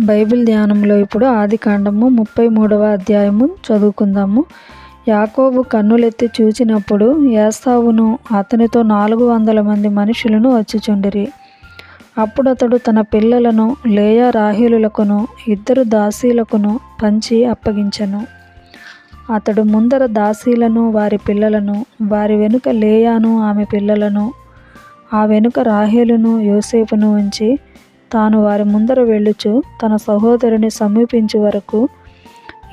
Bible ధ్యానంలో ఇప్పుడు ఆది కాండము ముప్పై మూడవ అధ్యాయము చదువుకుందాము. యాకోబు కన్నులెత్తి చూచినప్పుడు ఏసావును అతనితో నాలుగు వందల మంది మనుషులను వచ్చిచుండిరి. అప్పుడు అతడు తన పిల్లలను లేయా రాహేలులకును ఇద్దరు దాసీలకును పంచి అప్పగించను. అతడు ముందర దాసీలను వారి పిల్లలను వారి వెనుక లేయాను ఆమె పిల్లలను ఆ వెనుక రాహేలును యోసేపును ఉంచి తాను వారి ముందర వెళ్ళుచు తన సహోదరుని సమీపించే వరకు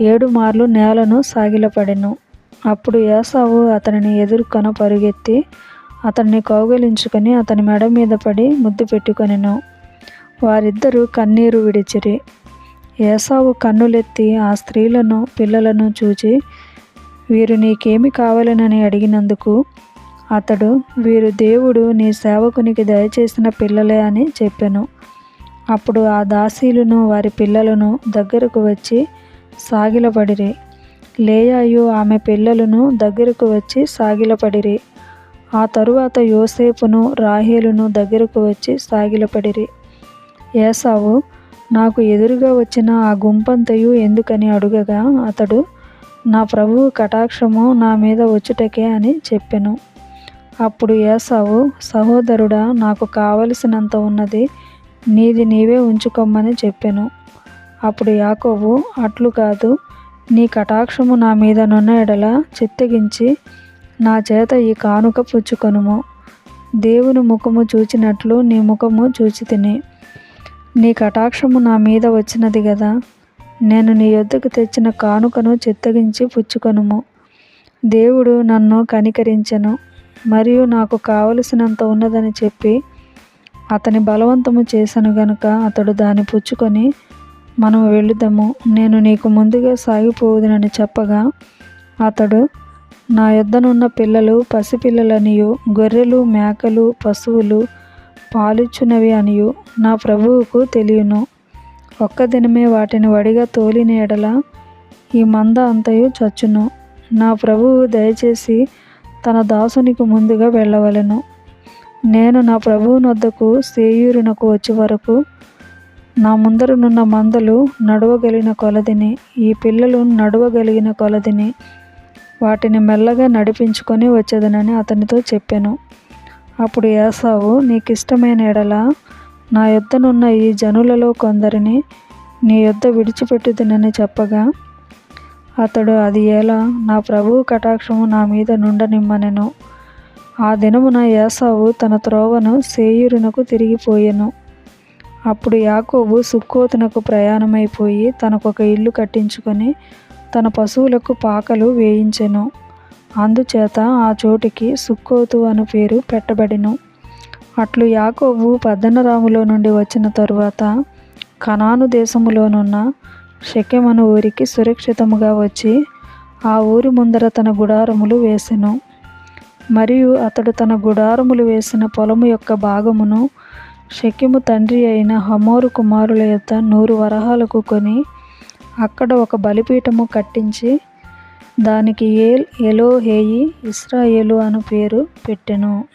ఏడు మార్లు నేలను సాగిలపడెను. అప్పుడు ఏసావు అతనిని ఎదుర్కొన పరుగెత్తి అతన్ని కౌగలించుకొని అతని మెడ మీద పడి ముద్దు పెట్టుకొనెను. వారిద్దరూ కన్నీరు విడిచిరి. ఏసావు కన్నులెత్తి ఆ స్త్రీలను పిల్లలను చూచి వీరు నీకేమి కావాలనని అడిగినందుకు అతడు వీరు దేవుడు నీ సేవకునికి దయచేసిన పిల్లలే అని చెప్పాను. అప్పుడు ఆ దాసీలను వారి పిల్లలను దగ్గరకు వచ్చి సాగిలపడిరి. లేయాయు ఆమె పిల్లలను దగ్గరకు వచ్చి సాగిలపడిరి. ఆ తరువాత యోసేపును రాహేలును దగ్గరకు వచ్చి సాగిలపడిరి. ఏసావు నాకు ఎదురుగా వచ్చిన ఆ గుంపంతయు ఎందుకని అడుగగా? అతడు నా ప్రభువు కటాక్షము నా మీద వచ్చుటకే అని చెప్పెను. అప్పుడు ఏసావు సహోదరుడా నాకు కావలసినంత ఉన్నది నీది నీవే ఉంచుకోమని చెప్పెను. అప్పుడు యాకోబు అట్లు కాదు నీ కటాక్షము నా మీద నున్న ఎడల చిత్తగించి నా చేత ఈ కానుక పుచ్చుకొనుము. దేవుని ముఖము చూచినట్లు నీ ముఖము చూచి తిని నీ కటాక్షము నా మీద వచ్చినది కదా నేను నీ యొద్దకు తెచ్చిన కానుకను చిత్తగించి పుచ్చుకొనుము. దేవుడు నన్ను కనికరించెను మరియు నాకు కావలసినంత ఉన్నదని చెప్పి అతని బలవంతము చేశాను గనుక అతడు దాన్ని పుచ్చుకొని మనం వెళుదాము నేను నీకు ముందుగా సాగిపోవుదునని చెప్పగా అతడు నా యొద్దనున్న పిల్లలు పసిపిల్లలనియు గొర్రెలు మేకలు పశువులు పాలిచ్చునవి అనియు నా ప్రభువుకు తెలియను. ఒక్క దినమే వాటిని వడిగా తోలిన ఎడల ఈ మంద అంతయు చచ్చును. నా ప్రభువు దయచేసి తన దాసునికి ముందుగా వెళ్ళవలెను. నేను నా ప్రభువునొద్దకు సేయూరునకు వచ్చే వరకు నా ముందరనున్న మందలు నడవగలిగిన కొలదిని ఈ పిల్లలు నడవగలిగిన కొలదిని వాటిని మెల్లగా నడిపించుకొని వచ్చేదనని అతనితో చెప్పాను. అప్పుడు ఏసావు నీకు ఇష్టమైన ఎడల నా యొద్దనున్న ఈ జనులలో కొందరిని నీ యొద్ద విడిచిపెట్టుదనని చెప్పగా అతడు అది ఎలా నా ప్రభువు కటాక్షము నా మీద నుండనిమ్మనెను. ఆ దినమున ఏసావు తన త్రోవను సేయూరునకు తిరిగిపోయెను. అప్పుడు యాకోబు సుక్కోతునకు ప్రయాణమైపోయి తనకొక ఇల్లు కట్టించుకొని తన పశువులకు పాకలు వేయించెను. అందుచేత ఆ చోటికి సుక్కోతు అను పేరు పెట్టబడిను. అట్లు యాకోబు పద్దనరాములో నుండి వచ్చిన తరువాత కనాను దేశములోనున్న షకెమను ఊరికి సురక్షితముగా వచ్చి ఆ ఊరి ముందర తన గుడారములు వేసెను. మరియు అతడు తన గుడారములు వేసిన పొలము యొక్క భాగమును షెకెము తండ్రి అయిన హమోరు కుమారుల యొక్క నూరు వరహాలకు కొని అక్కడ ఒక బలిపీఠము కట్టించి దానికి ఏల్ ఎలోహేయి ఇస్రాయేలు అను పేరు పెట్టెను.